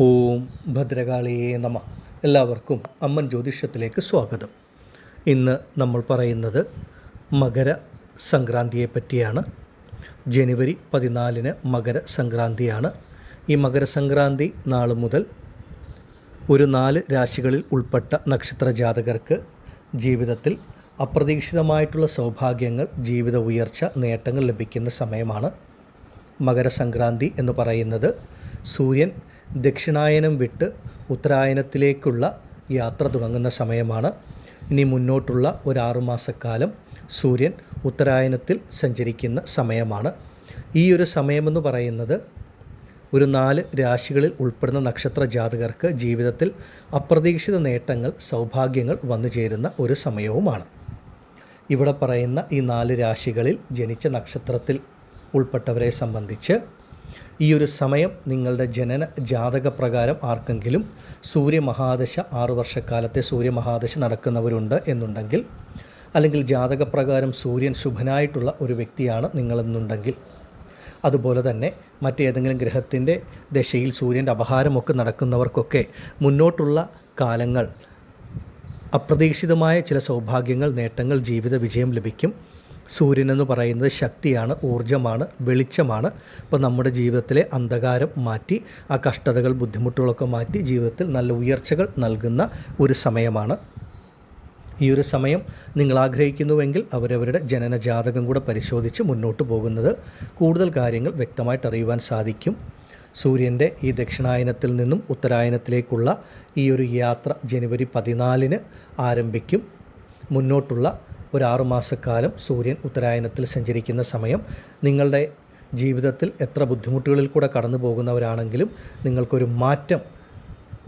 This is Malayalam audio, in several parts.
ഓം ഭദ്രകാളിയെ നമ. എല്ലാവർക്കും അമ്മൻ ജ്യോതിഷത്തിലേക്ക് സ്വാഗതം. ഇന്ന് നമ്മൾ പറയുന്നത് മകര സംക്രാന്തിയെ പറ്റിയാണ്. ജനുവരി പതിനാലിന് മകര സംക്രാന്തിയാണ്. ഈ മകര മകരസംക്രാന്തി നാൾ മുതൽ ഒരു നാല് രാശികളിൽ ഉൾപ്പെട്ട നക്ഷത്ര ജാതകർക്ക് ജീവിതത്തിൽ അപ്രതീക്ഷിതമായിട്ടുള്ള സൗഭാഗ്യങ്ങൾ ജീവിത ഉയർച്ച നേട്ടങ്ങൾ ലഭിക്കുന്ന സമയമാണ് മകരസംക്രാന്തി എന്ന് പറയുന്നത്. സൂര്യൻ ദക്ഷിണായനം വിട്ട് ഉത്തരായനത്തിലേക്കുള്ള യാത്ര തുടങ്ങുന്ന സമയമാണ്. ഇനി മുന്നോട്ടുള്ള ഒരു ആറുമാസക്കാലം സൂര്യൻ ഉത്തരായനത്തിൽ സഞ്ചരിക്കുന്ന സമയമാണ്. ഈ ഒരു സമയമെന്ന് പറയുന്നത് ഒരു നാല് രാശികളിൽ ഉൾപ്പെടുന്ന നക്ഷത്ര ജാതകർക്ക് ജീവിതത്തിൽ അപ്രതീക്ഷിത നേട്ടങ്ങൾ സൗഭാഗ്യങ്ങൾ വന്നു ചേരുന്ന ഒരു സമയവുമാണ്. ഇവിടെ പറയുന്ന ഈ നാല് രാശികളിൽ ജനിച്ച നക്ഷത്രത്തിൽ ഉൾപ്പെട്ടവരെ സംബന്ധിച്ച് ഈ ഒരു സമയം നിങ്ങളുടെ ജനന ജാതക പ്രകാരം ആർക്കെങ്കിലും സൂര്യമഹാദശ ആറ് വർഷക്കാലത്തെ സൂര്യമഹാദശ നടക്കുന്നവരുണ്ട് എന്നുണ്ടെങ്കിൽ അല്ലെങ്കിൽ ജാതകപ്രകാരം സൂര്യൻ ശുഭനായിട്ടുള്ള ഒരു വ്യക്തിയാണ് നിങ്ങളെന്നുണ്ടെങ്കിൽ അതുപോലെ തന്നെ മറ്റേതെങ്കിലും ഗ്രഹത്തിന്റെ ദശയിൽ സൂര്യന്റെ അപഹാരമൊക്കെ നടക്കുന്നവർക്കൊക്കെ മുന്നോട്ടുള്ള കാലങ്ങൾ അപ്രതീക്ഷിതമായ ചില സൗഭാഗ്യങ്ങൾ നേട്ടങ്ങൾ ജീവിത വിജയം ലഭിക്കും. സൂര്യൻ എന്ന് പറയുന്നത് ശക്തിയാണ് ഊർജമാണ് വെളിച്ചമാണ്. അപ്പോൾ നമ്മുടെ ജീവിതത്തിലെ അന്ധകാരം മാറ്റി ആ കഷ്ടതകൾ ബുദ്ധിമുട്ടുകളൊക്കെ മാറ്റി ജീവിതത്തിൽ നല്ല ഉയർച്ചകൾ നൽകുന്ന ഒരു സമയമാണ്. ഈ ഒരു സമയം നിങ്ങൾ ആഗ്രഹിക്കുന്നുവെങ്കിൽ അവരവരുടെ ജനന ജാതകം കൂടെ പരിശോധിച്ച് മുന്നോട്ട് പോകുന്നത് കൂടുതൽ കാര്യങ്ങൾ വ്യക്തമായിട്ട് അറിയുവാൻ സാധിക്കും. സൂര്യന്റെ ഈ ദക്ഷിണായനത്തിൽ നിന്നും ഉത്തരായനത്തിലേക്കുള്ള ഈ ഒരു യാത്ര ജനുവരി പതിനാലിന് ആരംഭിക്കും. മുന്നോട്ടുള്ള ഒരു ആറുമാസക്കാലം സൂര്യൻ ഉത്തരായനത്തിൽ സഞ്ചരിക്കുന്ന സമയം നിങ്ങളുടെ ജീവിതത്തിൽ എത്ര ബുദ്ധിമുട്ടുകളിൽ കൂടെ കടന്നു പോകുന്നവരാണെങ്കിലും നിങ്ങൾക്കൊരു മാറ്റം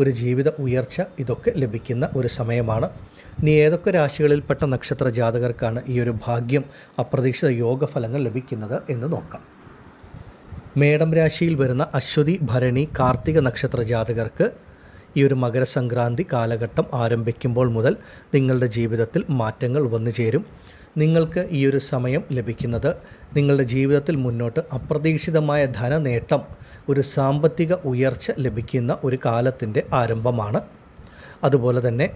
ഒരു ജീവിത ഉയർച്ച ഇതൊക്കെ ലഭിക്കുന്ന ഒരു സമയമാണ്. ഇനി ഏതൊക്കെ രാശികളിൽപ്പെട്ട നക്ഷത്ര ജാതകർക്കാണ് ഈ ഒരു ഭാഗ്യം അപ്രതീക്ഷിത യോഗഫലങ്ങൾ ലഭിക്കുന്നത് എന്ന് നോക്കാം. മേടം രാശിയിൽ വരുന്ന അശ്വതി ഭരണി കാർത്തിക നക്ഷത്ര ജാതകർക്ക് ഈ ഒരു മകരസംക്രാന്തി കാലഘട്ടം ആരംഭിക്കുമ്പോൾ മുതൽ നിങ്ങളുടെ ജീവിതത്തിൽ മാറ്റങ്ങൾ വന്നു ചേരും. നിങ്ങൾക്ക് ഈ ഒരു സമയം ലഭിക്കുന്നത് നിങ്ങളുടെ ജീവിതത്തിൽ മുന്നോട്ട് അപ്രതീക്ഷിതമായ ധനനേട്ടം ഒരു സാമ്പത്തിക ഉയർച്ച ലഭിക്കുന്ന ഒരു കാലത്തിന്റെ ആരംഭമാണ്. അതുപോലെ തന്നെ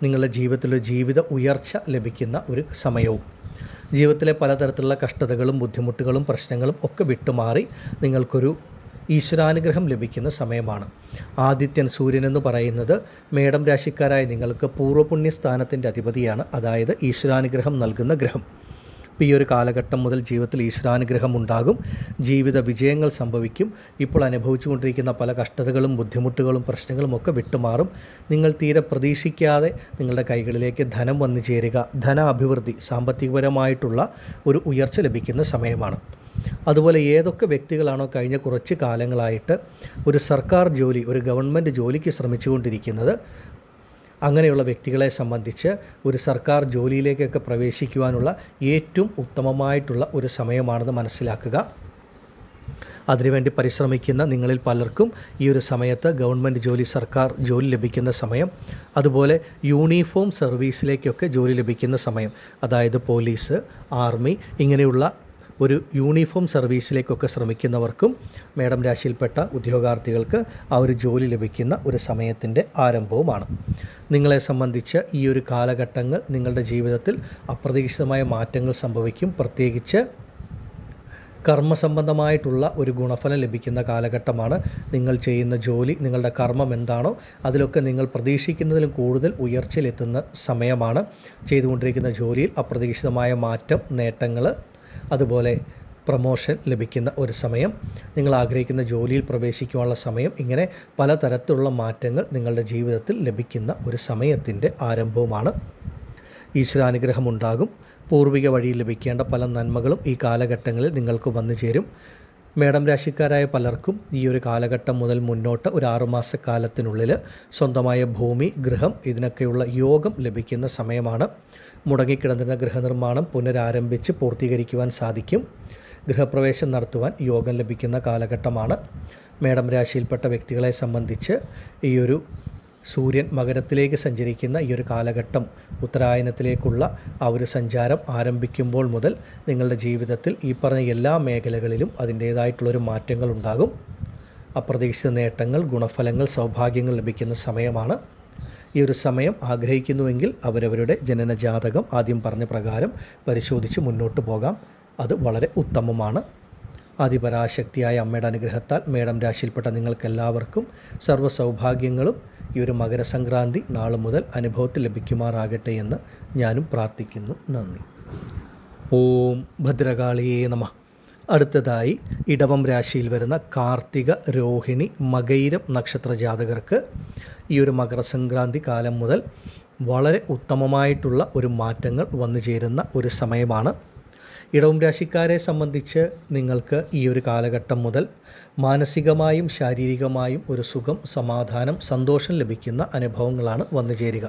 നിങ്ങളുടെ ജീവിതത്തിലൊരു ജീവിത ഉയർച്ച ലഭിക്കുന്ന ഒരു സമയവും ജീവിതത്തിലെ പലതരത്തിലുള്ള കഷ്ടതകളും ബുദ്ധിമുട്ടുകളും പ്രശ്നങ്ങളും ഒക്കെ വിട്ടുമാറി നിങ്ങൾക്കൊരു ഈശ്വരാനുഗ്രഹം ലഭിക്കുന്ന സമയമാണ്. ആദിത്യൻ സൂര്യൻ എന്ന് പറയുന്നത് മേടം രാശിക്കാരായ നിങ്ങൾക്ക് പൂർവപുണ്യ സ്ഥാനത്തിന്റെ അധിപതിയാണ്. അതായത് ഈശ്വരാനുഗ്രഹം നൽകുന്ന ഗ്രഹം. ഈ ഒരു കാലഘട്ടം മുതൽ ജീവിതത്തിൽ ഈശ്വരാനുഗ്രഹം ഉണ്ടാകും. ജീവിത വിജയങ്ങൾ സംഭവിക്കും. ഇപ്പോൾ അനുഭവിച്ചുകൊണ്ടിരിക്കുന്ന പല കഷ്ടതകളും ബുദ്ധിമുട്ടുകളും പ്രശ്നങ്ങളും ഒക്കെ വിട്ടുമാറും. നിങ്ങൾ തീരെ പ്രതീക്ഷിക്കാതെ നിങ്ങളുടെ കൈകളിലേക്ക് ധനം വന്നു ചേരുക. ധന അഭിവൃദ്ധി സാമ്പത്തികപരമായിട്ടുള്ള ഒരു ഉയർച്ച ലഭിക്കുന്ന സമയമാണ്. അതുപോലെ ഏതൊക്കെ വ്യക്തികളാണോ കഴിഞ്ഞ കുറച്ച് കാലങ്ങളായിട്ട് ഒരു സർക്കാർ ജോലി ഒരു ഗവൺമെന്റ് ജോലിക്ക് ശ്രമിച്ചുകൊണ്ടിരിക്കുന്നത് അങ്ങനെയുള്ള വ്യക്തികളെ സംബന്ധിച്ച് ഒരു സർക്കാർ ജോലിയിലേക്കൊക്കെ പ്രവേശിക്കുവാനുള്ള ഏറ്റവും ഉത്തമമായിട്ടുള്ള ഒരു സമയമാണെന്ന് മനസ്സിലാക്കുക. അതിനുവേണ്ടി പരിശ്രമിക്കുന്ന നിങ്ങളിൽ പലർക്കും ഈ ഒരു സമയത്ത് ഗവൺമെന്റ് ജോലി സർക്കാർ ജോലി ലഭിക്കുന്ന സമയം അതുപോലെ യൂണിഫോം സർവീസിലേക്കൊക്കെ ജോലി ലഭിക്കുന്ന സമയം അതായത് പോലീസ് ആർമി ഇങ്ങനെയുള്ള ഒരു യൂണിഫോം സർവീസിലേക്കൊക്കെ ശ്രമിക്കുന്നവർക്കും മേഡം രാശിയിൽപ്പെട്ട ഉദ്യോഗാർത്ഥികൾക്ക് ആ ഒരു ജോലി ലഭിക്കുന്ന ഒരു സമയത്തിന്റെ ആരംഭവുമാണ്. നിങ്ങളെ സംബന്ധിച്ച് ഈ ഒരു കാലഘട്ടങ്ങൾ നിങ്ങളുടെ ജീവിതത്തിൽ അപ്രതീക്ഷിതമായ മാറ്റങ്ങൾ സംഭവിക്കും. പ്രത്യേകിച്ച് കർമ്മസംബന്ധമായിട്ടുള്ള ഒരു ഗുണഫലം ലഭിക്കുന്ന കാലഘട്ടമാണ് നിങ്ങൾ ചെയ്യുന്ന ജോലി നിങ്ങളുടെ കർമ്മം എന്താണോ അതിലൊക്കെ നിങ്ങൾ പ്രതീക്ഷിക്കുന്നതിലും കൂടുതൽ ഉയർച്ചയിലെത്തുന്ന സമയമാണ്. ചെയ്തുകൊണ്ടിരിക്കുന്ന ജോലിയിൽ അപ്രതീക്ഷിതമായ മാറ്റം നേട്ടങ്ങൾ അതുപോലെ പ്രമോഷൻ ലഭിക്കുന്ന ഒരു സമയം നിങ്ങൾ ആഗ്രഹിക്കുന്ന ജോലിയിൽ പ്രവേശിക്കുവാനുള്ള സമയം ഇങ്ങനെ പലതരത്തിലുള്ള മാറ്റങ്ങൾ നിങ്ങളുടെ ജീവിതത്തിൽ ലഭിക്കുന്ന ഒരു സമയത്തിന്റെ ആരംഭവുമാണ്. ഈശ്വരാനുഗ്രഹം ഉണ്ടാകും. പൂർവിക വഴി ലഭിക്കേണ്ട പല നന്മകളും ഈ കാലഘട്ടങ്ങളിൽ നിങ്ങൾക്ക് വന്നു ചേരും മേടം രാശിക്കാരായ പലർക്കും ഈ ഒരു കാലഘട്ടം മുതൽ മുന്നോട്ട് ഒരു ആറുമാസ കാലത്തിനുള്ളിൽ സ്വന്തമായ ഭൂമി ഗൃഹം ഇതിനൊക്കെയുള്ള യോഗം ലഭിക്കുന്ന സമയമാണ്. മുടങ്ങിക്കിടന്നിരുന്ന ഗൃഹനിർമ്മാണം പുനരാരംഭിച്ച് പൂർത്തീകരിക്കുവാൻ സാധിക്കും. ഗൃഹപ്രവേശം നടത്തുവാൻ യോഗം ലഭിക്കുന്ന കാലഘട്ടമാണ്. മേടം രാശിയിൽപ്പെട്ട വ്യക്തികളെ സംബന്ധിച്ച് ഈ ഒരു സൂര്യൻ മകരത്തിലേക്ക് സഞ്ചരിക്കുന്ന ഈ ഒരു കാലഘട്ടം ഉത്തരായനത്തിലേക്കുള്ള ആ ഒരു സഞ്ചാരം ആരംഭിക്കുമ്പോൾ മുതൽ നിങ്ങളുടെ ജീവിതത്തിൽ ഈ പറഞ്ഞ എല്ലാ മേഖലകളിലും അതിന്റേതായിട്ടുള്ളൊരു മാറ്റങ്ങൾ ഉണ്ടാകും. അപ്രതീക്ഷിത നേട്ടങ്ങൾ ഗുണഫലങ്ങൾ സൗഭാഗ്യങ്ങൾ ലഭിക്കുന്ന സമയമാണ്. ഈ ഒരു സമയം ആഗ്രഹിക്കുന്നുവെങ്കിൽ അവരവരുടെ ജനന ജാതകം ആദ്യം പറഞ്ഞ പ്രകാരം പരിശോധിച്ച് മുന്നോട്ട് പോകാം. അത് വളരെ ഉത്തമമാണ്. ആദിപരാശക്തിയായ അമ്മയുടെ അനുഗ്രഹത്താൽ മേടം രാശിയിൽപ്പെട്ട നിങ്ങൾക്കെല്ലാവർക്കും സർവ സൗഭാഗ്യങ്ങളും ഈ ഒരു മകരസംക്രാന്തി നാളെ മുതൽ അനുഭവത്തിൽ ലഭിക്കുമാറാകട്ടെ എന്ന് ഞാനും പ്രാർത്ഥിക്കുന്നു. നന്ദി. ഓം ഭദ്രകാളിയേ നമ. അടുത്തതായി ഇടവം രാശിയിൽ വരുന്ന കാർത്തിക രോഹിണി മകൈരം നക്ഷത്ര ജാതകർക്ക് ഈ ഒരു മകരസംക്രാന്തി കാലം മുതൽ വളരെ ഉത്തമമായിട്ടുള്ള ഒരു മാറ്റങ്ങൾ വന്നു ചേരുന്ന ഒരു സമയമാണ്. ഇടവം രാശിക്കാരെ സംബന്ധിച്ച് നിങ്ങൾക്ക് ഈ ഒരു കാലഘട്ടം മുതൽ മാനസികമായും ശാരീരികമായും ഒരു സുഖം സമാധാനം സന്തോഷം ലഭിക്കുന്ന അനുഭവങ്ങളാണ് വന്നു ചേരുക.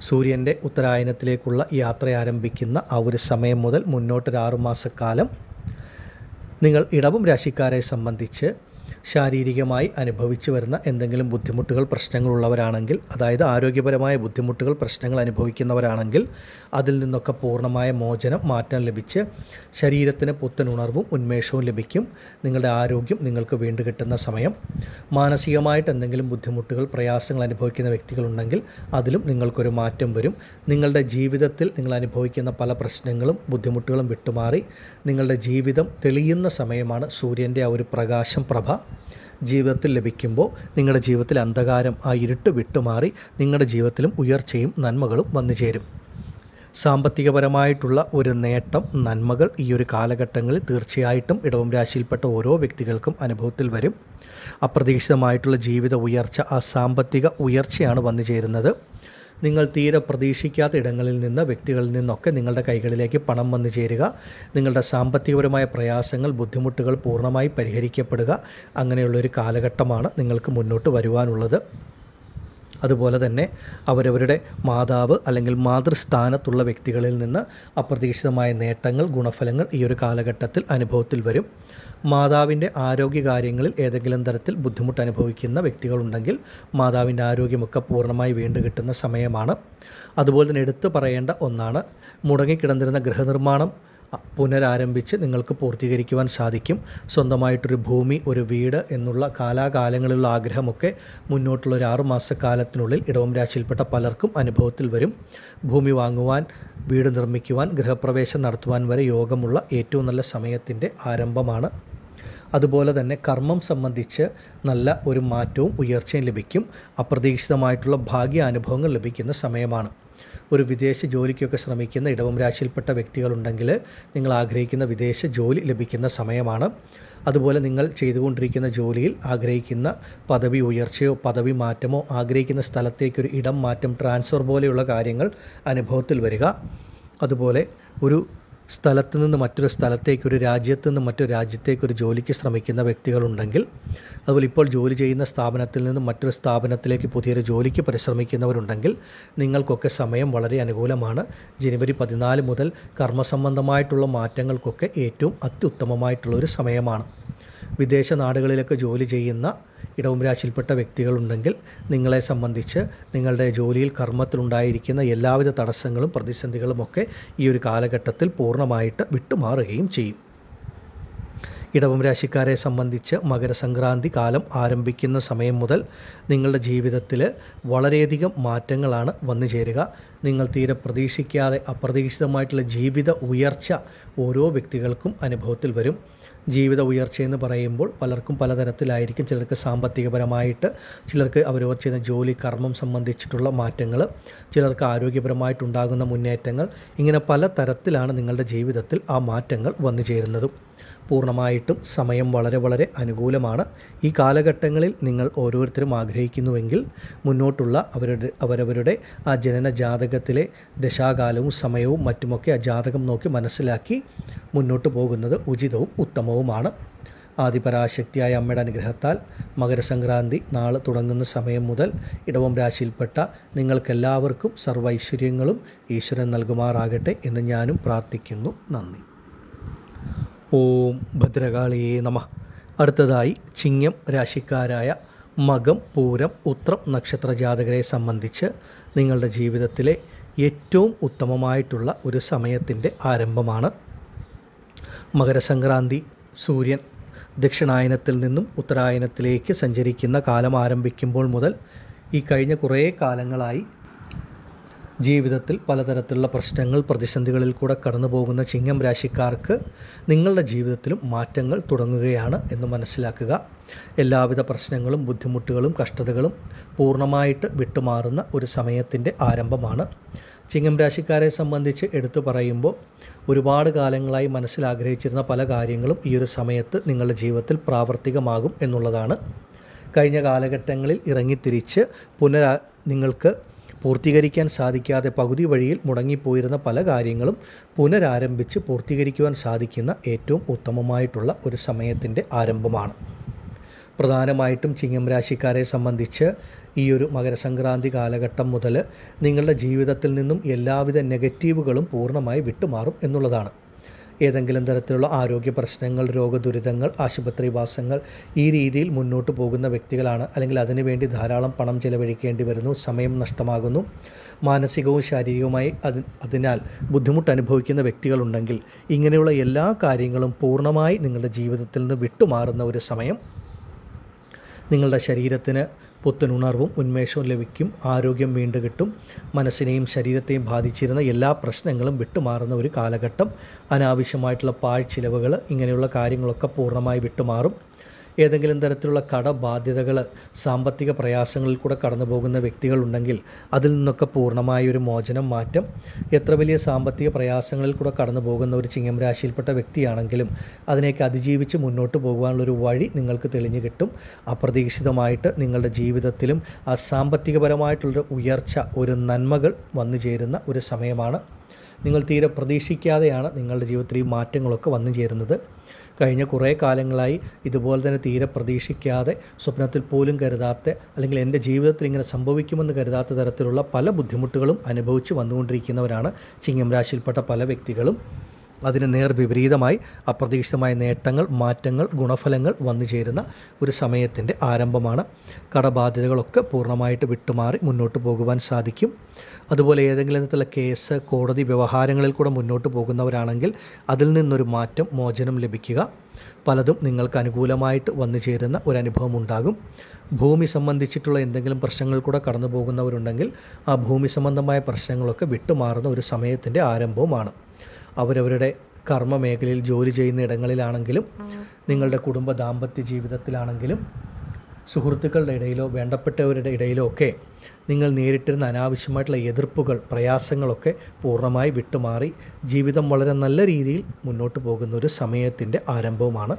സൂര്യന്റെ ഉത്തരായനത്തിലേക്കുള്ള യാത്ര ആരംഭിക്കുന്ന ആ ഒരു സമയം മുതൽ മുന്നോട്ടൊരു ആറുമാസക്കാലം നിങ്ങൾ ഇടവം രാശിക്കാരെ സംബന്ധിച്ച് ശാരീരികമായി അനുഭവിച്ചു വരുന്ന എന്തെങ്കിലും ബുദ്ധിമുട്ടുകൾ പ്രശ്നങ്ങളുള്ളവരാണെങ്കിൽ അതായത് ആരോഗ്യപരമായ ബുദ്ധിമുട്ടുകൾ പ്രശ്നങ്ങൾ അനുഭവിക്കുന്നവരാണെങ്കിൽ അതിൽ നിന്നൊക്കെ പൂർണമായ മോചനം മാറ്റം ലഭിച്ച് ശരീരത്തിന് പുത്തൻ ഉണർവും ഉന്മേഷവും ലഭിക്കും. നിങ്ങളുടെ ആരോഗ്യം നിങ്ങൾക്ക് വീണ്ടും കിട്ടുന്ന സമയം. മാനസികമായിട്ട് എന്തെങ്കിലും ബുദ്ധിമുട്ടുകൾ പ്രയാസങ്ങൾ അനുഭവിക്കുന്ന വ്യക്തികളുണ്ടെങ്കിൽ അതിലും നിങ്ങൾക്കൊരു മാറ്റം വരും. നിങ്ങളുടെ ജീവിതത്തിൽ നിങ്ങൾ അനുഭവിക്കുന്ന പല പ്രശ്നങ്ങളും ബുദ്ധിമുട്ടുകളും വിട്ടുമാറി നിങ്ങളുടെ ജീവിതം തെളിയുന്ന സമയമാണ് സൂര്യന്റെ ആ ഒരു പ്രകാശം പ്രഭ. ജീവിതത്തിൽ ലഭിക്കുമ്പോൾ നിങ്ങളുടെ ജീവിതത്തിൽ അന്ധകാരം ആ ഇരുട്ട് വിട്ടുമാറി നിങ്ങളുടെ ജീവിതത്തിലും ഉയർച്ചയും നന്മകളും വന്നു ചേരും. സാമ്പത്തികപരമായിട്ടുള്ള ഒരു നേട്ടം നന്മകൾ ഈ ഒരു കാലഘട്ടങ്ങളിൽ തീർച്ചയായിട്ടും ഇടവം രാശിയിൽപ്പെട്ട ഓരോ വ്യക്തികൾക്കും അനുഭവത്തിൽ വരും. അപ്രതീക്ഷിതമായിട്ടുള്ള ജീവിത ഉയർച്ച ആ സാമ്പത്തിക ഉയർച്ചയാണ് വന്നു ചേരുന്നത്. നിങ്ങൾ തീരെ പ്രതീക്ഷിക്കാത്ത ഇടങ്ങളിൽ നിന്ന് വ്യക്തികളിൽ നിന്നൊക്കെ നിങ്ങളുടെ കൈകളിലേക്ക് പണം വന്നു ചേരുക. നിങ്ങളുടെ സാമ്പത്തികപരമായ പ്രയാസങ്ങൾ ബുദ്ധിമുട്ടുകൾ പൂർണമായി പരിഹരിക്കപ്പെടുക. അങ്ങനെയുള്ളൊരു കാലഘട്ടമാണ് നിങ്ങൾക്ക് മുന്നോട്ട് വരുവാനുള്ളത്. അതുപോലെ തന്നെ അവരവരുടെ മാതാവ് അല്ലെങ്കിൽ മാതൃസ്ഥാനത്തുള്ള വ്യക്തികളിൽ നിന്ന് അപ്രതീക്ഷിതമായ നേട്ടങ്ങൾ ഗുണഫലങ്ങൾ ഈ ഒരു കാലഘട്ടത്തിൽ അനുഭവത്തിൽ വരും. മാതാവിന്റെ ആരോഗ്യകാര്യങ്ങളിൽ ഏതെങ്കിലും തരത്തിൽ ബുദ്ധിമുട്ട് അനുഭവിക്കുന്ന വ്യക്തികളുണ്ടെങ്കിൽ മാതാവിന്റെ ആരോഗ്യമൊക്കെ പൂർണമായി വീണ്ടു കിട്ടുന്ന സമയമാണ്. അതുപോലെ തന്നെ എടുത്തു പറയേണ്ട ഒന്നാണ് മുടങ്ങിക്കിടന്നിരുന്ന ഗൃഹനിർമ്മാണം പുനരാരംഭിച്ച് നിങ്ങൾക്ക് പൂർത്തീകരിക്കുവാൻ സാധിക്കും. സ്വന്തമായിട്ടൊരു ഭൂമി ഒരു വീട് എന്നുള്ള കാലാകാലങ്ങളിലുള്ള ആഗ്രഹമൊക്കെ മുന്നോട്ടുള്ള ഒരു ആറുമാസക്കാലത്തിനുള്ളിൽ ഇടവം രാശിയിൽപ്പെട്ട പലർക്കും അനുഭവത്തിൽ വരും. ഭൂമി വാങ്ങുവാൻ വീട് നിർമ്മിക്കുവാൻ ഗൃഹപ്രവേശം നടത്തുവാൻ വരെ യോഗമുള്ള ഏറ്റവും നല്ല സമയത്തിന്റെ ആരംഭമാണ്. അതുപോലെ തന്നെ കർമ്മം സംബന്ധിച്ച് നല്ല ഒരു മാറ്റവും ഉയർച്ചയും ലഭിക്കും. അപ്രതീക്ഷിതമായിട്ടുള്ള ഭാഗ്യാനുഭവങ്ങൾ ലഭിക്കുന്ന സമയമാണ്. ഒരു വിദേശ ജോലിക്കൊക്കെ ശ്രമിക്കുന്ന ഇടവം രാശിയിൽപ്പെട്ട വ്യക്തികളുണ്ടെങ്കിൽ നിങ്ങൾ ആഗ്രഹിക്കുന്ന വിദേശ ജോലി ലഭിക്കുന്ന സമയമാണ്. അതുപോലെ നിങ്ങൾ ചെയ്തുകൊണ്ടിരിക്കുന്ന ജോലിയിൽ ആഗ്രഹിക്കുന്ന പദവി ഉയർച്ചയോ പദവി മാറ്റമോ ആഗ്രഹിക്കുന്ന സ്ഥലത്തേക്കൊരു ഇടം മാറ്റം ട്രാൻസ്ഫർ പോലെയുള്ള കാര്യങ്ങൾ അനുഭവത്തിൽ വരിക. അതുപോലെ ഒരു സ്ഥലത്ത് നിന്ന് മറ്റൊരു സ്ഥലത്തേക്ക് ഒരു രാജ്യത്ത് നിന്ന് മറ്റൊരു രാജ്യത്തേക്ക് ഒരു ജോലിക്ക് ശ്രമിക്കുന്ന വ്യക്തികളുണ്ടെങ്കിൽ അതുപോലെ ഇപ്പോൾ ജോലി ചെയ്യുന്ന സ്ഥാപനത്തിൽ നിന്ന് മറ്റൊരു സ്ഥാപനത്തിലേക്ക് പുതിയൊരു ജോലിക്ക് പരിശ്രമിക്കുന്നവരുണ്ടെങ്കിൽ നിങ്ങൾക്കൊക്കെ സമയം വളരെ അനുകൂലമാണ്. ജനുവരി പതിനാല് മുതൽ കർമ്മസംബന്ധമായിട്ടുള്ള മാറ്റങ്ങൾക്കൊക്കെ ഏറ്റവും അത്യുത്തമമായിട്ടുള്ള ഒരു സമയമാണ്. വിദേശ നാടുകളിലൊക്കെ ജോലി ചെയ്യുന്ന ഇടവും രാശിയിൽപ്പെട്ട വ്യക്തികളുണ്ടെങ്കിൽ നിങ്ങളെ സംബന്ധിച്ച് നിങ്ങളുടെ ജോലിയിൽ കർമ്മത്തിലുണ്ടായിരിക്കുന്ന എല്ലാവിധ തടസ്സങ്ങളും പ്രതിസന്ധികളുമൊക്കെ ഈ ഒരു കാലഘട്ടത്തിൽ പൂർണമായിട്ട് വിട്ടുമാറുകയും ചെയ്യും. ഇടവം രാശിക്കാരെ സംബന്ധിച്ച് മകരസംക്രാന്തി കാലം ആരംഭിക്കുന്ന സമയം മുതൽ നിങ്ങളുടെ ജീവിതത്തിൽ വളരെയധികം മാറ്റങ്ങളാണ് വന്നു ചേരുക. നിങ്ങൾ തീരെ പ്രതീക്ഷിക്കാതെ അപ്രതീക്ഷിതമായിട്ടുള്ള ജീവിത ഉയർച്ച ഓരോ വ്യക്തികൾക്കും അനുഭവത്തിൽ വരും. ജീവിത ഉയർച്ച എന്ന് പറയുമ്പോൾ പലർക്കും പലതരത്തിലായിരിക്കും. ചിലർക്ക് സാമ്പത്തികപരമായിട്ട് ചിലർക്ക് അവരവർ ചെയ്യുന്ന ജോലി കർമ്മം സംബന്ധിച്ചിട്ടുള്ള മാറ്റങ്ങൾ ചിലർക്ക് ആരോഗ്യപരമായിട്ടുണ്ടാകുന്ന മുന്നേറ്റങ്ങൾ ഇങ്ങനെ പല തരത്തിലാണ് നിങ്ങളുടെ ജീവിതത്തിൽ ആ മാറ്റങ്ങൾ വന്നു ചേരുന്നതും. പൂർണമായിട്ടും സമയം വളരെ വളരെ അനുകൂലമാണ്. ഈ കാലഘട്ടങ്ങളിൽ നിങ്ങൾ ഓരോരുത്തരും ആഗ്രഹിക്കുന്നുവെങ്കിൽ മുന്നോട്ടുള്ള അവരുടെ അവരവരുടെ ആ ജനന ജാതകത്തിലെ ദശാകാലവും സമയവും മറ്റുമൊക്കെ ആ ജാതകം നോക്കി മനസ്സിലാക്കി മുന്നോട്ട് പോകുന്നത് ഉചിതവും ഉത്തമവുമാണ്. ആദിപരാശക്തിയായ അമ്മയുടെ അനുഗ്രഹത്താൽ മകരസംക്രാന്തി നാളെ തുടങ്ങുന്ന സമയം മുതൽ ഇടവം രാശിയിൽപ്പെട്ട നിങ്ങൾക്കെല്ലാവർക്കും സർവ ഐശ്വര്യങ്ങളും ഈശ്വരൻ നൽകുമാറാകട്ടെ എന്ന് ഞാനും പ്രാർത്ഥിക്കുന്നു. നന്ദി. ഓം ഭദ്രകാളിയേ നമ. അടുത്തതായി ചിങ്ങം രാശിക്കാരായ മകം പൂരം ഉത്രം നക്ഷത്ര ജാതകരെ സംബന്ധിച്ച് നിങ്ങളുടെ ജീവിതത്തിലെ ഏറ്റവും ഉത്തമമായിട്ടുള്ള ഒരു സമയത്തിന്റെ ആരംഭമാണ്. മകരസംക്രാന്തി സൂര്യൻ ദക്ഷിണായനത്തിൽ നിന്നും ഉത്തരായനത്തിലേക്ക് സഞ്ചരിക്കുന്ന കാലം ആരംഭിക്കുമ്പോൾ മുതൽ ഈ കഴിഞ്ഞ കുറേ കാലങ്ങളായി ജീവിതത്തിൽ പലതരത്തിലുള്ള പ്രശ്നങ്ങൾ പ്രതിസന്ധികളിൽ കൂടെ കടന്നു പോകുന്ന ചിങ്ങം രാശിക്കാർക്ക് നിങ്ങളുടെ ജീവിതത്തിലും മാറ്റങ്ങൾ തുടങ്ങുകയാണ് എന്ന് മനസ്സിലാക്കുക. എല്ലാവിധ പ്രശ്നങ്ങളും ബുദ്ധിമുട്ടുകളും കഷ്ടതകളും പൂർണമായിട്ട് വിട്ടുമാറുന്ന ഒരു സമയത്തിന്റെ ആരംഭമാണ്. ചിങ്ങം രാശിക്കാരെ സംബന്ധിച്ച് എടുത്തു പറയുമ്പോൾ ഒരുപാട് കാലങ്ങളായി മനസ്സിലാഗ്രഹിച്ചിരുന്ന പല കാര്യങ്ങളും ഈ ഒരു സമയത്ത് നിങ്ങളുടെ ജീവിതത്തിൽ പ്രാവർത്തികമാകും എന്നുള്ളതാണ്. കഴിഞ്ഞ കാലഘട്ടങ്ങളിൽ ഇറങ്ങിത്തിരിച്ച് പുനരാ നിങ്ങൾക്ക് പൂർത്തീകരിക്കാൻ സാധിക്കാതെ പകുതി വഴിയിൽ മുടങ്ങിപ്പോയിരുന്ന പല കാര്യങ്ങളും പുനരാരംഭിച്ച് പൂർത്തീകരിക്കുവാൻ സാധിക്കുന്ന ഏറ്റവും ഉത്തമമായിട്ടുള്ള ഒരു സമയത്തിന്റെ ആരംഭമാണ്. പ്രധാനമായിട്ടും ചിങ്ങം രാശിക്കാരെ സംബന്ധിച്ച് ഈ ഒരു മകരസംക്രാന്തി കാലഘട്ടം മുതൽ നിങ്ങളുടെ ജീവിതത്തിൽ നിന്നും എല്ലാവിധ നെഗറ്റീവുകളും പൂർണമായി വിട്ടുമാറും എന്നുള്ളതാണ്. ഏതെങ്കിലും തരത്തിലുള്ള ആരോഗ്യ പ്രശ്നങ്ങൾ രോഗദുരിതങ്ങൾ ആശുപത്രിവാസങ്ങൾ ഈ രീതിയിൽ മുന്നോട്ട് പോകുന്ന വ്യക്തികളാണ്. അല്ലെങ്കിൽ അതിനുവേണ്ടി ധാരാളം പണം ചിലവഴിക്കേണ്ടി വരുന്നു സമയം നഷ്ടമാകുന്നു. മാനസികവും ശാരീരികവുമായി അതി അതിനാൽ ബുദ്ധിമുട്ട് അനുഭവിക്കുന്ന വ്യക്തികളുണ്ടെങ്കിൽ ഇങ്ങനെയുള്ള എല്ലാ കാര്യങ്ങളും പൂർണമായി നിങ്ങളുടെ ജീവിതത്തിൽ നിന്ന് വിട്ടുമാറുന്ന ഒരു സമയം നിങ്ങളുടെ ശരീരത്തിന് പുത്തനുണർവും ഉന്മേഷവും ലഭിക്കും. ആരോഗ്യം വീണ്ടും കിട്ടും. മനസ്സിനെയും ശരീരത്തെയും ബാധിച്ചിരുന്ന എല്ലാ പ്രശ്നങ്ങളും വിട്ടുമാറുന്ന ഒരു കാലഘട്ടം. അനാവശ്യമായിട്ടുള്ള പാഴ്ചിലവുകൾ ഇങ്ങനെയുള്ള കാര്യങ്ങളൊക്കെ പൂർണമായി വിട്ടുമാറും. ഏതെങ്കിലും തരത്തിലുള്ള കടബാധ്യതകൾ സാമ്പത്തിക പ്രയാസങ്ങളിൽ കൂടെ കടന്നു പോകുന്ന വ്യക്തികളുണ്ടെങ്കിൽ അതിൽ നിന്നൊക്കെ പൂർണമായ ഒരു മോചനം മാറ്റം എത്ര വലിയ സാമ്പത്തിക പ്രയാസങ്ങളിൽ കൂടെ കടന്നു പോകുന്ന ഒരു ചിങ്ങം രാശിയിൽപ്പെട്ട വ്യക്തിയാണെങ്കിലും അതിനെയൊക്കെ അതിജീവിച്ച് മുന്നോട്ട് പോകാനുള്ളൊരു വഴി നിങ്ങൾക്ക് തെളിഞ്ഞു കിട്ടും. അപ്രതീക്ഷിതമായിട്ട് നിങ്ങളുടെ ജീവിതത്തിലും ആ സാമ്പത്തികപരമായിട്ടുള്ളൊരു ഉയർച്ച ഒരു നന്മകൾ വന്നു ചേരുന്ന ഒരു സമയമാണ്. നിങ്ങൾ തീരെ പ്രതീക്ഷിക്കാതെയാണ് നിങ്ങളുടെ ജീവിതത്തിൽ ഈ മാറ്റങ്ങളൊക്കെ വന്നു ചേരുന്നത്. കഴിഞ്ഞ കുറേ കാലങ്ങളായി ഇതുപോലെ തന്നെ തീരെ പ്രതീക്ഷിക്കാതെ സ്വപ്നത്തിൽ പോലും കരുതാത്ത അല്ലെങ്കിൽ എന്റെ ജീവിതത്തിൽ ഇങ്ങനെ സംഭവിക്കുമെന്ന് കരുതാത്ത തരത്തിലുള്ള പല ബുദ്ധിമുട്ടുകളും അനുഭവിച്ച് വന്നുകൊണ്ടിരിക്കുന്നവരാണ് ചിങ്ങം രാശിയിൽപ്പെട്ട പല വ്യക്തികളും. അതിന് നേർ വിപരീതമായി അപ്രതീക്ഷിതമായ നേട്ടങ്ങൾ മാറ്റങ്ങൾ ഗുണഫലങ്ങൾ വന്നു ചേരുന്ന ഒരു സമയത്തിന്റെ ആരംഭമാണ്. കടബാധ്യതകളൊക്കെ പൂർണമായിട്ട് വിട്ടുമാറി മുന്നോട്ട് പോകുവാൻ സാധിക്കും. അതുപോലെ ഏതെങ്കിലും തരത്തിലുള്ള കേസ് കോടതി വ്യവഹാരങ്ങളിൽ കൂടെ മുന്നോട്ട് പോകുന്നവരാണെങ്കിൽ അതിൽ നിന്നൊരു മാറ്റം മോചനം ലഭിക്കുക. പലതും നിങ്ങൾക്ക് അനുകൂലമായിട്ട് വന്നു ചേരുന്ന ഒരു അനുഭവം ഉണ്ടാകും. ഭൂമി സംബന്ധിച്ചിട്ടുള്ള എന്തെങ്കിലും പ്രശ്നങ്ങൾ കൂടെ കടന്നു പോകുന്നവരുണ്ടെങ്കിൽ ആ ഭൂമി സംബന്ധമായ പ്രശ്നങ്ങളൊക്കെ വിട്ടുമാറുന്ന ഒരു സമയത്തിന്റെ ആരംഭവുമാണ്. അവരവരുടെ കർമ്മ മേഖലയിൽ ജോലി ചെയ്യുന്ന ഇടങ്ങളിലാണെങ്കിലും നിങ്ങളുടെ കുടുംബ ദാമ്പത്യ ജീവിതത്തിലാണെങ്കിലും സുഹൃത്തുക്കളുടെ ഇടയിലോ വേണ്ടപ്പെട്ടവരുടെ ഇടയിലോ ഒക്കെ നിങ്ങൾ നേരിട്ടിരുന്ന അനാവശ്യമായിട്ടുള്ള എതിർപ്പുകൾ പ്രയാസങ്ങളൊക്കെ പൂർണമായി വിട്ടുമാറി ജീവിതം വളരെ നല്ല രീതിയിൽ മുന്നോട്ട് പോകുന്ന ഒരു സമയത്തിന്റെ ആരംഭവുമാണ്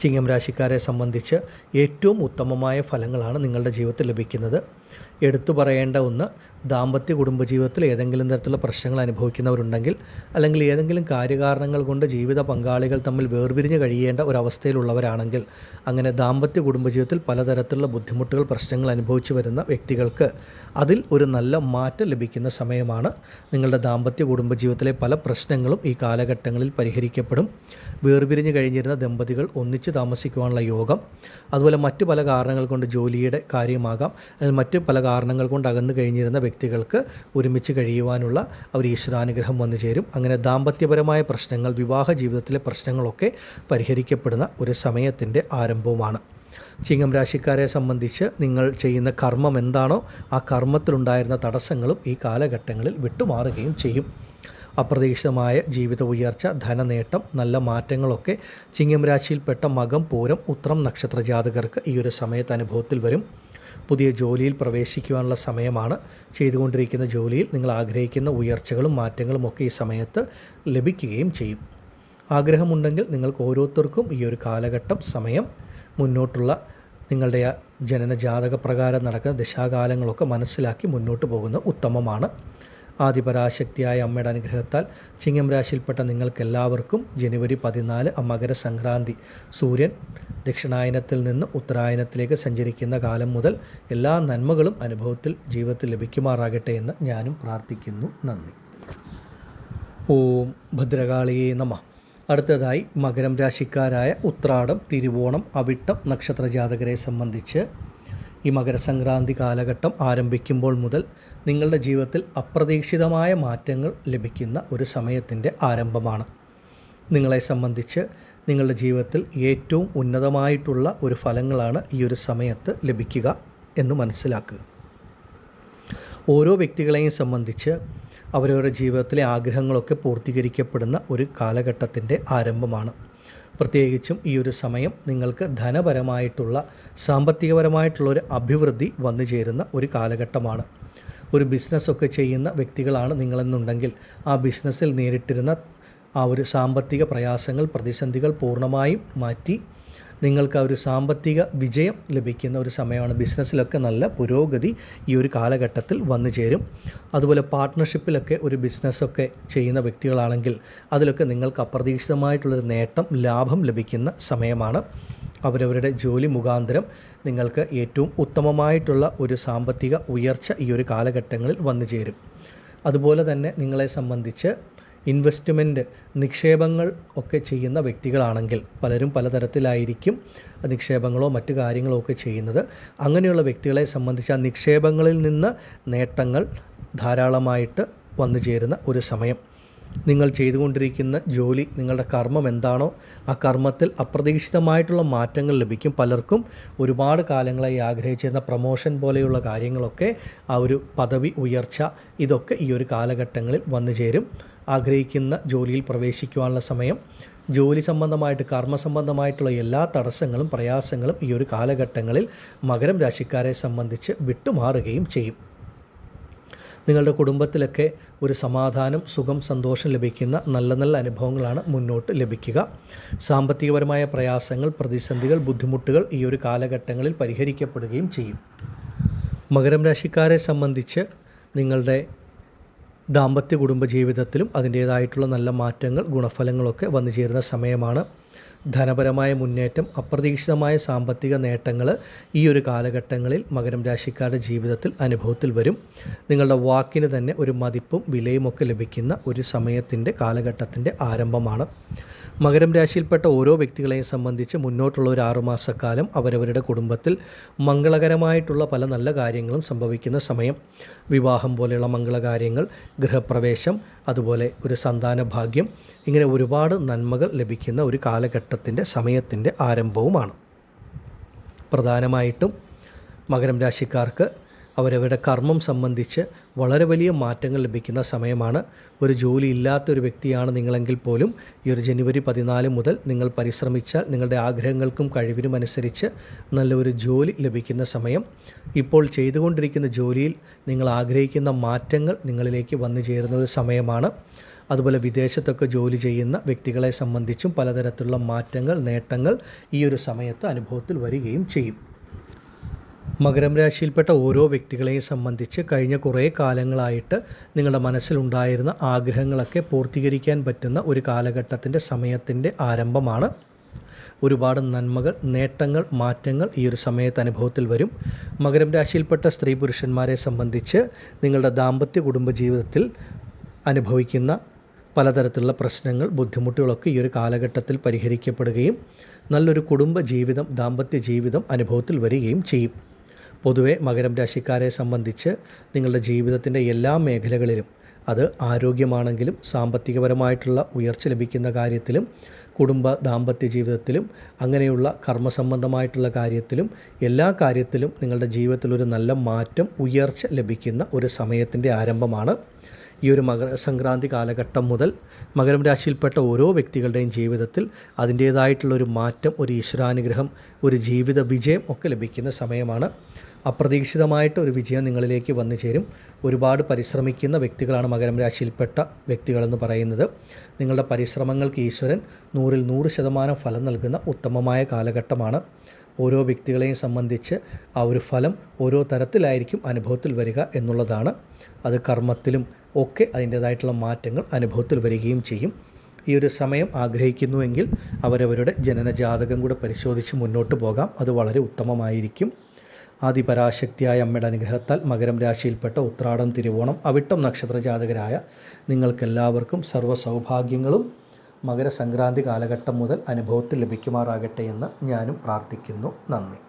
ചിങ്ങം രാശിക്കാരെ സംബന്ധിച്ച് ഏറ്റവും ഉത്തമമായ ഫലങ്ങളാണ് നിങ്ങളുടെ ജീവിതത്തിൽ ലഭിക്കുന്നത്. എടുത്തു പറയേണ്ട ഒന്ന് ദാമ്പത്യ കുടുംബജീവിതത്തിൽ ഏതെങ്കിലും തരത്തിലുള്ള പ്രശ്നങ്ങൾ അനുഭവിക്കുന്നവരുണ്ടെങ്കിൽ അല്ലെങ്കിൽ ഏതെങ്കിലും കാര്യകാരണങ്ങൾ കൊണ്ട് ജീവിത പങ്കാളികൾ തമ്മിൽ വേർപിരിഞ്ഞ് കഴിയേണ്ട ഒരവസ്ഥയിലുള്ളവരാണെങ്കിൽ അങ്ങനെ ദാമ്പത്യ കുടുംബജീവിതത്തിൽ പലതരത്തിലുള്ള ബുദ്ധിമുട്ടുകൾ പ്രശ്നങ്ങൾ അനുഭവിച്ചു വരുന്ന വ്യക്തികൾക്ക് അതിൽ ഒരു നല്ല മാറ്റം ലഭിക്കുന്ന സമയമാണ്. നിങ്ങളുടെ ദാമ്പത്യ കുടുംബജീവിതത്തിലെ പല പ്രശ്നങ്ങളും ഈ കാലഘട്ടങ്ങളിൽ പരിഹരിക്കപ്പെടും. വേർപിരിഞ്ഞ് കഴിഞ്ഞിരുന്ന ദമ്പതികൾ ഒന്നിച്ച് താമസിക്കുവാനുള്ള യോഗം അതുപോലെ മറ്റു പല കാരണങ്ങൾ കൊണ്ട് ജോലിയുടെ കാര്യമാകാം. അല്ലെങ്കിൽ മറ്റ് പല കാരണങ്ങൾ കൊണ്ട് അകന്നു കഴിഞ്ഞിരുന്ന വ്യക്തികൾക്ക് ഒരുമിച്ച് കഴിയുവാനുള്ള അവർ ഈശ്വരാനുഗ്രഹം വന്നു ചേരും. അങ്ങനെ ദാമ്പത്യപരമായ പ്രശ്നങ്ങൾ വിവാഹ ജീവിതത്തിലെ പ്രശ്നങ്ങളൊക്കെ പരിഹരിക്കപ്പെടുന്ന ഒരു സമയത്തിന്റെ ആരംഭവുമാണ്. ചിങ്ങം രാശിക്കാരെ സംബന്ധിച്ച് നിങ്ങൾ ചെയ്യുന്ന കർമ്മം എന്താണോ ആ കർമ്മത്തിലുണ്ടായിരുന്ന തടസ്സങ്ങളും ഈ കാലഘട്ടങ്ങളിൽ വിട്ടുമാറുകയും ചെയ്യും. അപ്രതീക്ഷിതമായ ജീവിത ഉയർച്ച ധനനേട്ടം നല്ല മാറ്റങ്ങളൊക്കെ ചിങ്ങം രാശിയിൽപ്പെട്ട മകം പൂരം ഉത്രം നക്ഷത്ര ജാതകർക്ക് ഈ ഒരു സമയത്ത് അനുഭവത്തിൽ വരും. പുതിയ ജോലിയിൽ പ്രവേശിക്കുവാനുള്ള സമയമാണ്. ചെയ്തുകൊണ്ടിരിക്കുന്ന ജോലിയിൽ നിങ്ങൾ ആഗ്രഹിക്കുന്ന ഉയർച്ചകളും മാറ്റങ്ങളും ഒക്കെ ഈ സമയത്ത് ലഭിക്കുകയും ചെയ്യും. ആഗ്രഹമുണ്ടെങ്കിൽ നിങ്ങൾക്ക് ഓരോരുത്തർക്കും ഈ ഒരു കാലഘട്ടം സമയം മുന്നോട്ടുള്ള നിങ്ങളുടെ ജനന ജാതക പ്രകാരം നടക്കുന്ന ദശാകാലങ്ങളൊക്കെ മനസ്സിലാക്കി മുന്നോട്ട് പോകുന്ന ഉത്തമമാണ്. ആദിപരാശക്തിയായ അമ്മയുടെ അനുഗ്രഹത്താൽ ചിങ്ങം രാശിയിൽപ്പെട്ട നിങ്ങൾക്കെല്ലാവർക്കും ജനുവരി പതിനാല് മകര മകരസംക്രാന്തി. സൂര്യൻ ദക്ഷിണായനത്തിൽ നിന്ന് ഉത്തരായനത്തിലേക്ക് സഞ്ചരിക്കുന്ന കാലം മുതൽ എല്ലാ നന്മകളും അനുഭവത്തിൽ ജീവിതത്തിൽ ലഭിക്കുമാറാകട്ടെ എന്ന് ഞാനും പ്രാർത്ഥിക്കുന്നു. നന്ദി. ഓം ഭദ്രകാളിയേ നമ. അടുത്തതായി മകരം രാശിക്കാരായ ഉത്രാടം തിരുവോണം അവിട്ടം നക്ഷത്ര ജാതകരെ സംബന്ധിച്ച് ഈ മകരസംക്രാന്തി കാലഘട്ടം ആരംഭിക്കുമ്പോൾ മുതൽ നിങ്ങളുടെ ജീവിതത്തിൽ അപ്രതീക്ഷിതമായ മാറ്റങ്ങൾ ലഭിക്കുന്ന ഒരു സമയത്തിന്റെ ആരംഭമാണ്. നിങ്ങളെ സംബന്ധിച്ച് നിങ്ങളുടെ ജീവിതത്തിൽ ഏറ്റവും ഉന്നതമായിട്ടുള്ള ഒരു ഫലങ്ങളാണ് ഈ ഒരു സമയത്ത് ലഭിക്കുക എന്ന് മനസ്സിലാക്കുക. ഓരോ വ്യക്തികളെയും സംബന്ധിച്ച് അവരവരുടെ ജീവിതത്തിലെ ആഗ്രഹങ്ങളൊക്കെ പൂർത്തീകരിക്കപ്പെടുന്ന ഒരു കാലഘട്ടത്തിന്റെ ആരംഭമാണ്. പ്രത്യേകിച്ചും ഈ ഒരു സമയം നിങ്ങൾക്ക് ധനപരമായിട്ടുള്ള സാമ്പത്തികപരമായിട്ടുള്ള ഒരു അഭിവൃദ്ധി വന്നു ചേരുന്ന ഒരു കാലഘട്ടമാണ്. ഒരു ബിസിനസ്സൊക്കെ ചെയ്യുന്ന വ്യക്തികളാണ് നിങ്ങളെന്നുണ്ടെങ്കിൽ ആ ബിസിനസ്സിൽ നേരിട്ടിരുന്ന ആ ഒരു സാമ്പത്തിക പ്രയാസങ്ങൾ പ്രതിസന്ധികൾ പൂർണമായും മാറ്റി നിങ്ങൾക്ക് ആ ഒരു സാമ്പത്തിക വിജയം ലഭിക്കുന്ന ഒരു സമയമാണ്. ബിസിനസ്സിലൊക്കെ നല്ല പുരോഗതി ഈ ഒരു കാലഘട്ടത്തിൽ വന്നു ചേരും. അതുപോലെ പാർട്ട്ണർഷിപ്പിലൊക്കെ ഒരു ബിസിനസ്സൊക്കെ ചെയ്യുന്ന വ്യക്തികളാണെങ്കിൽ അതിലൊക്കെ നിങ്ങൾക്ക് അപ്രതീക്ഷിതമായിട്ടുള്ളൊരു നേട്ടം ലാഭം ലഭിക്കുന്ന സമയമാണ്. അവരവരുടെ ജോലി മുഖാന്തരം നിങ്ങൾക്ക് ഏറ്റവും ഉത്തമമായിട്ടുള്ള ഒരു സാമ്പത്തിക ഉയർച്ച ഈ ഒരു കാലഘട്ടങ്ങളിൽ വന്നു ചേരും. അതുപോലെ തന്നെ നിങ്ങളെ സംബന്ധിച്ച് ഇൻവെസ്റ്റ്മെന്റ് നിക്ഷേപങ്ങൾ ഒക്കെ ചെയ്യുന്ന വ്യക്തികളാണെങ്കിൽ പലരും പലതരത്തിലായിരിക്കും നിക്ഷേപങ്ങളോ മറ്റു കാര്യങ്ങളോ ഒക്കെ ചെയ്യുന്നത്. അങ്ങനെയുള്ള വ്യക്തികളെ സംബന്ധിച്ച് ആ നിക്ഷേപങ്ങളിൽ നിന്ന് നേട്ടങ്ങൾ ധാരാളമായിട്ട് വന്നു ചേരുന്ന ഒരു സമയം. നിങ്ങൾ ചെയ്തുകൊണ്ടിരിക്കുന്ന ജോലി നിങ്ങളുടെ കർമ്മം എന്താണോ ആ കർമ്മത്തിൽ അപ്രതീക്ഷിതമായിട്ടുള്ള മാറ്റങ്ങൾ ലഭിക്കും. പലർക്കും ഒരുപാട് കാലങ്ങളായി ആഗ്രഹിച്ചിരുന്ന പ്രൊമോഷൻ പോലെയുള്ള കാര്യങ്ങളൊക്കെ ആ ഒരു പദവി ഉയർച്ച ഇതൊക്കെ ഈ ഒരു കാലഘട്ടങ്ങളിൽ വന്നു ചേരും. ആഗ്രഹിക്കുന്ന ജോലിയിൽ പ്രവേശിക്കുവാനുള്ള സമയം ജോലി സംബന്ധമായിട്ട് കർമ്മ സംബന്ധമായിട്ടുള്ള എല്ലാ തടസ്സങ്ങളും പ്രയാസങ്ങളും ഈ ഒരു കാലഘട്ടങ്ങളിൽ മകരം രാശിക്കാരെ സംബന്ധിച്ച് വിട്ടുമാറുകയും ചെയ്യും. നിങ്ങളുടെ കുടുംബത്തിലൊക്കെ ഒരു സമാധാനം സുഖം സന്തോഷം ലഭിക്കുന്ന നല്ല നല്ല അനുഭവങ്ങളാണ് മുന്നോട്ട് ലഭിക്കുക. സാമ്പത്തികപരമായ പ്രയാസങ്ങൾ പ്രതിസന്ധികൾ ബുദ്ധിമുട്ടുകൾ ഈ ഒരു കാലഘട്ടങ്ങളിൽ പരിഹരിക്കപ്പെടുകയും ചെയ്യും. മകരം രാശിക്കാരെ സംബന്ധിച്ച് നിങ്ങളുടെ ദാമ്പത്യ കുടുംബ ജീവിതത്തിലും അതിന്റേതായിട്ടുള്ള നല്ല മാറ്റങ്ങൾ ഗുണഫലങ്ങളൊക്കെ വന്നു ചേരുന്ന സമയമാണ്. ധനപരമായ മുന്നേറ്റം അപ്രതീക്ഷിതമായ സാമ്പത്തിക നേട്ടങ്ങൾ ഈ ഒരു കാലഘട്ടങ്ങളിൽ മകരം രാശിക്കാരുടെ ജീവിതത്തിൽ അനുഭവത്തിൽ വരും. നിങ്ങളുടെ വാക്കിന് തന്നെ ഒരു മതിപ്പും വിലയുമൊക്കെ ലഭിക്കുന്ന ഒരു സമയത്തിന്റെ കാലഘട്ടത്തിന്റെ ആരംഭമാണ്. മകരം രാശിയിൽപ്പെട്ട ഓരോ വ്യക്തികളെയും സംബന്ധിച്ച് മുന്നോട്ടുള്ള ഒരു ആറുമാസക്കാലം അവരവരുടെ കുടുംബത്തിൽ മംഗളകരമായിട്ടുള്ള പല നല്ല കാര്യങ്ങളും സംഭവിക്കുന്ന സമയം. വിവാഹം പോലെയുള്ള മംഗളകാര്യങ്ങൾ ഗൃഹപ്രവേശം അതുപോലെ ഒരു സന്താന ഭാഗ്യം ഇങ്ങനെ ഒരുപാട് നന്മകൾ ലഭിക്കുന്ന ഒരു കാലഘട്ടത്തിന്റെ സമയത്തിന്റെ ആരംഭവുമാണ്. പ്രധാനമായിട്ടും മകരം രാശിക്കാർക്ക് അവരവരുടെ കർമ്മം സംബന്ധിച്ച് വളരെ വലിയ മാറ്റങ്ങൾ ലഭിക്കുന്ന സമയമാണ്. ഒരു ജോലി ഇല്ലാത്ത ഒരു വ്യക്തിയാണ് നിങ്ങളെങ്കിൽ പോലും ഈ ഒരു ജനുവരി പതിനാല് മുതൽ നിങ്ങൾ പരിശ്രമിച്ചാൽ നിങ്ങളുടെ ആഗ്രഹങ്ങൾക്കും കഴിവിനും അനുസരിച്ച് നല്ലൊരു ജോലി ലഭിക്കുന്ന സമയം. ഇപ്പോൾ ചെയ്തുകൊണ്ടിരിക്കുന്ന ജോലിയിൽ നിങ്ങൾ ആഗ്രഹിക്കുന്ന മാറ്റങ്ങൾ നിങ്ങളിലേക്ക് വന്നു ചേരുന്ന ഒരു സമയമാണ്. അതുപോലെ വിദേശത്തൊക്കെ ജോലി ചെയ്യുന്ന വ്യക്തികളെ സംബന്ധിച്ചും പലതരത്തിലുള്ള മാറ്റങ്ങൾ നേട്ടങ്ങൾ ഈ ഒരു സമയത്ത് അനുഭവത്തിൽ വരികയും ചെയ്യും. മകരം രാശിയിൽപ്പെട്ട ഓരോ വ്യക്തികളെയും സംബന്ധിച്ച് കഴിഞ്ഞ കുറേ കാലങ്ങളായിട്ട് നിങ്ങളുടെ മനസ്സിലുണ്ടായിരുന്ന ആഗ്രഹങ്ങളൊക്കെ പൂർത്തീകരിക്കാൻ പറ്റുന്ന ഒരു കാലഘട്ടത്തിന്റെ സമയത്തിന്റെ ആരംഭമാണ്. ഒരുപാട് നന്മകൾ നേട്ടങ്ങൾ മാറ്റങ്ങൾ ഈ ഒരു സമയത്ത് അനുഭവത്തിൽ വരും. മകരം രാശിയിൽപ്പെട്ട സ്ത്രീ പുരുഷന്മാരെ സംബന്ധിച്ച് നിങ്ങളുടെ ദാമ്പത്യ കുടുംബ ജീവിതത്തിൽ അനുഭവിക്കുന്ന പലതരത്തിലുള്ള പ്രശ്നങ്ങൾ ബുദ്ധിമുട്ടുകളൊക്കെ ഈ ഒരു കാലഘട്ടത്തിൽ പരിഹരിക്കപ്പെടുകയും നല്ലൊരു കുടുംബ ജീവിതം ദാമ്പത്യ ജീവിതം അനുഭവത്തിൽ വരികയും ചെയ്യും. പൊതുവെ മകരം രാശിക്കാരെ സംബന്ധിച്ച് നിങ്ങളുടെ ജീവിതത്തിന്റെ എല്ലാ മേഖലകളിലും അത് ആരോഗ്യമാണെങ്കിലും സാമ്പത്തികപരമായിട്ടുള്ള ഉയർച്ച ലഭിക്കുന്ന കാര്യത്തിലും കുടുംബ ദാമ്പത്യ ജീവിതത്തിലും അങ്ങനെയുള്ള കർമ്മസംബന്ധമായിട്ടുള്ള കാര്യത്തിലും എല്ലാ കാര്യത്തിലും നിങ്ങളുടെ ജീവിതത്തിലൊരു നല്ല മാറ്റം ഉയർച്ച ലഭിക്കുന്ന ഒരു സമയത്തിന്റെ ആരംഭമാണ് ഈ ഒരു മകര സംക്രാന്തി കാലഘട്ടം മുതൽ മകരം രാശിയിൽപ്പെട്ട ഓരോ വ്യക്തികളുടെയും ജീവിതത്തിൽ അതിന്റേതായിട്ടുള്ള ഒരു മാറ്റം ഒരു ഈശ്വരാനുഗ്രഹം ഒരു ജീവിത വിജയം ഒക്കെ ലഭിക്കുന്ന സമയമാണ്. അപ്രതീക്ഷിതമായിട്ട് ഒരു വിജയം നിങ്ങളിലേക്ക് വന്നു ചേരും. ഒരുപാട് പരിശ്രമിക്കുന്ന വ്യക്തികളാണ് മകരം രാശിയിൽപ്പെട്ട വ്യക്തികളെന്ന് പറയുന്നത്. നിങ്ങളുടെ പരിശ്രമങ്ങൾക്ക് ഈശ്വരൻ നൂറിൽ നൂറ് ശതമാനം ഫലം നൽകുന്ന ഉത്തമമായ കാലഘട്ടമാണ്. ഓരോ വ്യക്തികളെയും സംബന്ധിച്ച് ആ ഒരു ഫലം ഓരോ തരത്തിലായിരിക്കും അനുഭവത്തിൽ വരിക എന്നുള്ളതാണ്. അത് കർമ്മത്തിലും ഒക്കെ അതിന്റേതായിട്ടുള്ള മാറ്റങ്ങൾ അനുഭവത്തിൽ വരികയും ചെയ്യും. ഈ ഒരു സമയം ആഗ്രഹിക്കുന്നുവെങ്കിൽ അവരവരുടെ ജനനജാതകം കൂടെ പരിശോധിച്ച് മുന്നോട്ട് പോകാം. അത് വളരെ ഉത്തമമായിരിക്കും. ആദിപരാശക്തിയായ അമ്മയുടെ അനുഗ്രഹത്താൽ മകരം രാശിയിൽപ്പെട്ട ഉത്രാടം തിരുവോണം അവിട്ടം നക്ഷത്ര ജാതകരായ നിങ്ങൾക്കെല്ലാവർക്കും സർവ സൗഭാഗ്യങ്ങളും മകരസംക്രാന്തി കാലഘട്ടം മുതൽ അനുഭവത്തിൽ ലഭിക്കുമാറാകട്ടെ എന്ന് ഞാനും പ്രാർത്ഥിക്കുന്നു. നന്ദി.